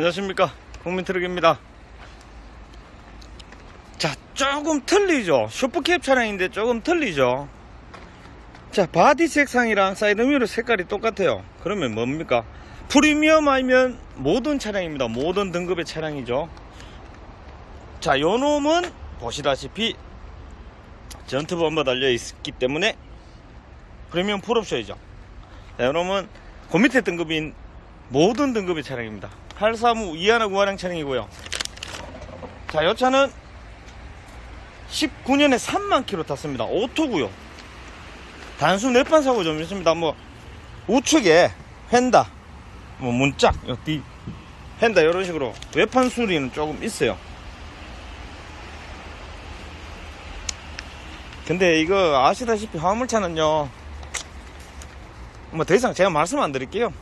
안녕하십니까. 국민트럭입니다. 자 조금 틀리죠? 슈퍼캡 차량인데 조금 틀리죠? 자 바디 색상이랑 사이드미러 색깔이 똑같아요. 그러면 뭡니까? 프리미엄 아니면 모든 차량입니다. 모든 등급의 차량이죠. 자 요놈은 보시다시피 전투 범버 달려 있기 때문에 프리미엄 풀옵션이죠. 자 요놈은 그 밑에 등급인 모든 등급의 차량입니다 835 이하나 구하량 차량이고요 자, 이 차는 19년에 3만 킬로 탔습니다. 오토고요. 단순 내판 사고 좀 있습니다. 뭐 우측에 휀다, 뭐 문짝, 요뒤 휀다 이런 식으로 외판 수리는 조금 있어요. 근데 이거 아시다시피 화물차는요. 뭐 더 이상 제가 말씀 안 드릴게요.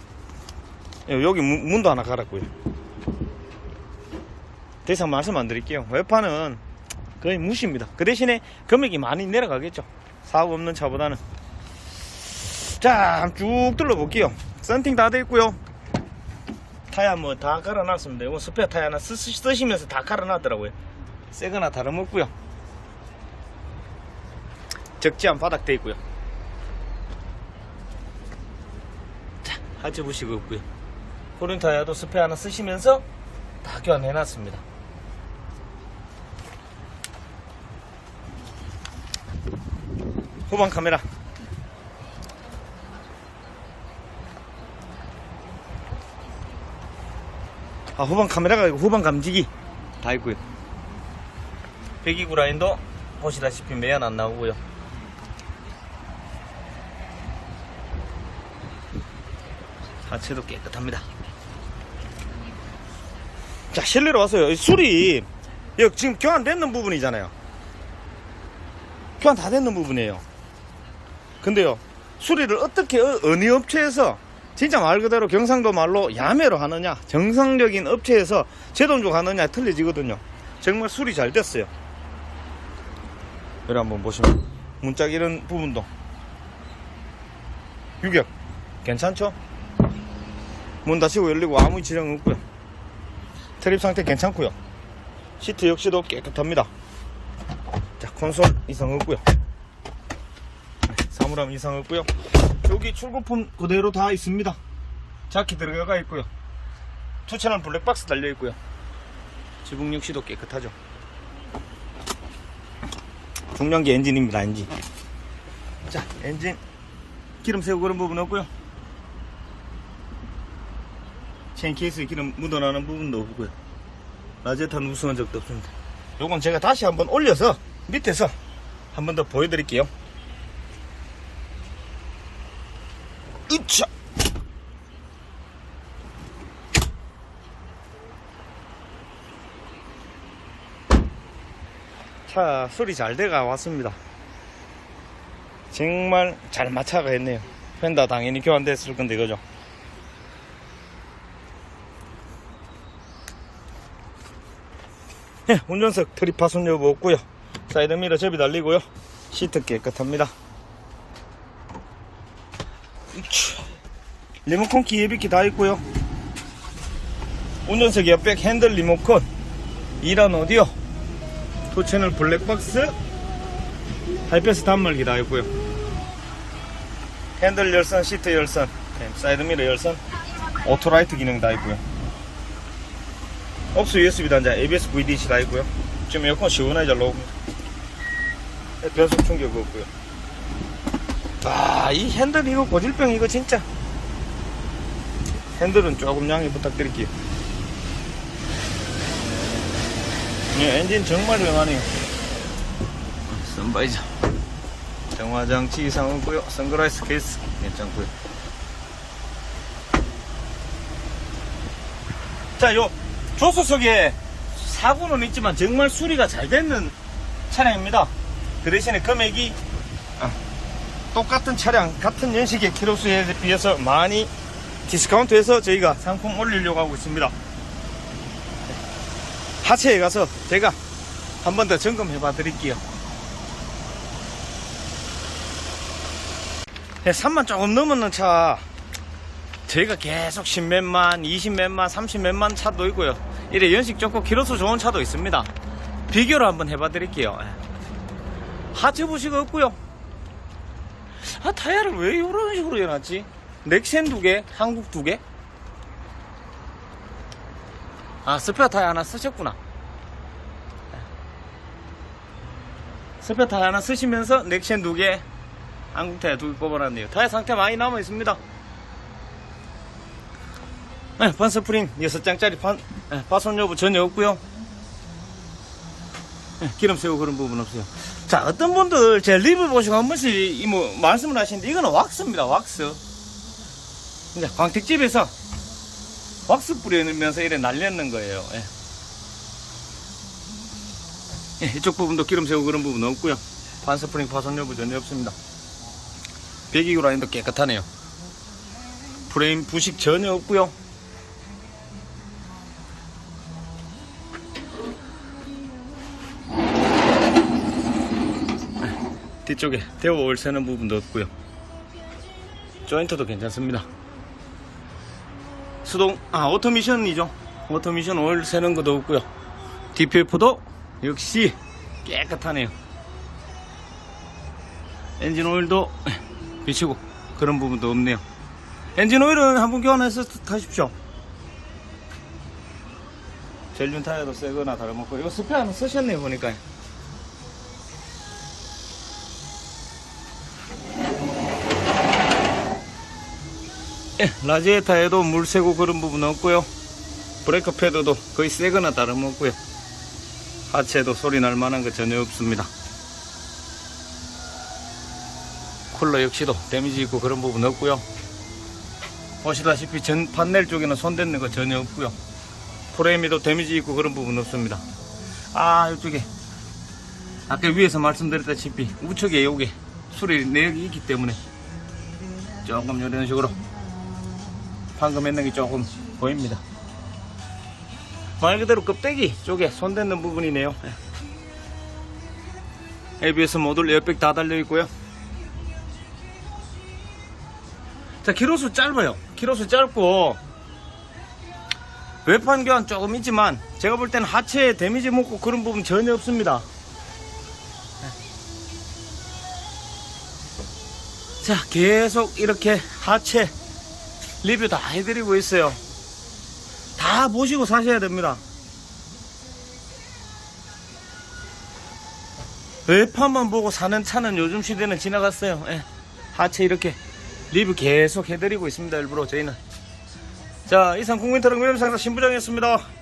여기 문- 문도 하나 갈았고요. 더 이상 말씀 안 드릴게요. 외판은 거의 무시입니다. 그 대신에 금액이 많이 내려가겠죠. 사고 없는 차보다는. 자, 쭉 둘러볼게요. 썬팅 다 돼 있고요. 타야 뭐 다 갈아놨습니다. 이거 스페어 타야 하나 쓰, 쓰시면서 다 갈아놨더라고요. 새거나 다름없고요. 적지한 바닥 돼 있고요. 자, 하체 부식 없고요. 코린 타야도 스페어 하나 쓰시면서 다 교환해 놨습니다. 후방 카메라. 아 후방 카메라가 아니고 후방 감지기. 다 있고요. 배기구 라인도 보시다시피 매연 안 나오고요. 하체도 깨끗합니다 자 실내로 이 술이 여기 지금 교환됐는 부분이잖아요 교환 다 됐는 부분이에요. 근데요, 수리를 어떻게, 어- 어느 업체에서, 진짜 말 그대로 경상도 말로 야매로 하느냐, 정상적인 업체에서 제돈 주고 하느냐 틀려지거든요. 정말 수리 잘 됐어요. 여기 한번 보시면, 문짝 이런 부분도. 유격, 괜찮죠? 문 닫히고 열리고 아무 지장 없고요. 트립 상태 괜찮고요. 시트 역시도 깨끗합니다. 자, 콘솔 이상 없고요. 네, 사물함 이상 없고요. 여기 출고품 그대로 다 있습니다. 자키 들어가 있고요. 투채널 블랙박스 달려 있고요. 지붕 역시도 깨끗하죠. 중량기 엔진입니다, 엔진. 자, 엔진 기름 새고 그런 부분 없고요. 체인 케이스에 기름 묻어나는 부분도 없고요. 라제탄 우승한 적도 없습니다. 요건 제가 다시 한번 올려서 밑에서 한 번 더 보여드릴게요. 으차! 차 소리 잘 돼가 왔습니다. 정말 잘 마차가 했네요. 펜다 당연히 교환됐을 건데 그죠? 예, 운전석 트립 파손 여부 없고요. 사이드미러 접이 달리고요. 시트 깨끗합니다. 리모컨 키 예비키 다 있고요. 운전석 옆백 핸들 리모컨, 2란 오디오, 토채널 블랙박스, 하이패스 단말기 다 있고요. 핸들 열선, 시트 열선, 네, 사이드미러 열선, 오토라이트 기능 다 있고요. 억수 USB 단자, ABS VDC 다 있고요. 지금 에어컨 시원하게 잘 나옵니다. 변속 충격 없고요. 아, 이 핸들 이거 고질병 이거 진짜. 핸들은 조금 양해 부탁드릴게요. 네, 엔진 정말 명하네요. 선바이저. 정화장치 이상 없고요. 선글라스 케이스 괜찮고요. 자, 요 조수석에 사고는 있지만 정말 수리가 잘 되는 차량입니다. 그 대신에 금액이 아, 똑같은 차량, 같은 연식의 키로수에 비해서 많이 디스카운트해서 저희가 상품 올리려고 하고 있습니다. 하체에 가서 제가 한 번 더 점검해 봐 드릴게요. 네, 3만 조금 넘었는 차 저희가 계속 10몇만, 20몇만, 30몇만 차도 있고요. 이래 연식 좋고 키로수 좋은 차도 있습니다. 비교를 한번 해봐 드릴게요. 하체 부시가 없고요. 아, 타이어를 왜 이런 식으로 해놨지? 넥센 두 개, 한국 두 개? 아, 스페어 타이어 하나 쓰셨구나. 스페어 타이어 하나 쓰시면서 넥센 두 개, 한국 타이어 두개 꼽아놨네요. 타이어 상태 많이 남아 있습니다. 네, 반스프링 6장짜리 반, 네, 파손 여부 전혀 없고요 네, 기름 새고 그런 부분 없어요. 자, 어떤 분들 제 리뷰 보시고 한 번씩 이 뭐 말씀을 하시는데 이거는 왁스입니다, 왁스. 이제 광택집에서 왁스 뿌려놓으면서 이래 날렸는 거예요. 예. 예, 이쪽 부분도 기름 새고 그런 부분 없고요. 반스프링 파손 여부 전혀 없습니다. 배기구 라인도 깨끗하네요. 프레임 부식 전혀 없고요. 뒤쪽에 데워 오일 새는 부분도 없고요. 조인트도 괜찮습니다. 수동 아 오토미션이죠. 오토미션 오일 새는 것도 없고요. DPF도 역시 깨끗하네요. 엔진 오일도 비치고 그런 부분도 없네요. 엔진 오일은 한번 교환해서 타십시오. 젤륜 타이어도 새거나 다름없고 이거 스페 하나 쓰셨네요 보니까. 라지에타에도 물 새고 그런 부분 없고요. 브레이크 패드도 거의 새거나 다름없고요. 하체도 소리 날 만한 거 전혀 없습니다. 쿨러 역시도 데미지 있고 그런 부분 없고요. 보시다시피 전 판넬 쪽에는 손댔는 거 전혀 없고요. 프레임에도 데미지 있고 그런 부분 없습니다. 아 이쪽에 아까 위에서 말씀드렸다시피 우측에 요게 수리 내역이 있기 때문에 조금 이런 식으로 방금 했는 게 조금 보입니다. 말 그대로 껍데기 쪽에 손댔는 부분이네요. ABS 모듈 에어백 다 달려 있고요. 자, 키로수 짧아요. 키로수 짧고 외판 교환 조금 있지만 제가 볼 때는 하체에 데미지 먹고 그런 부분 전혀 없습니다. 자, 계속 이렇게 하체 리뷰 다 해드리고 있어요. 다 보시고 사셔야 됩니다. 외판만 보고 사는 차는 요즘 시대는 지나갔어요. 예. 하체 이렇게 리뷰 계속 해드리고 있습니다. 일부러 저희는. 자, 이상 국민트럭 매매상사 신부장이었습니다.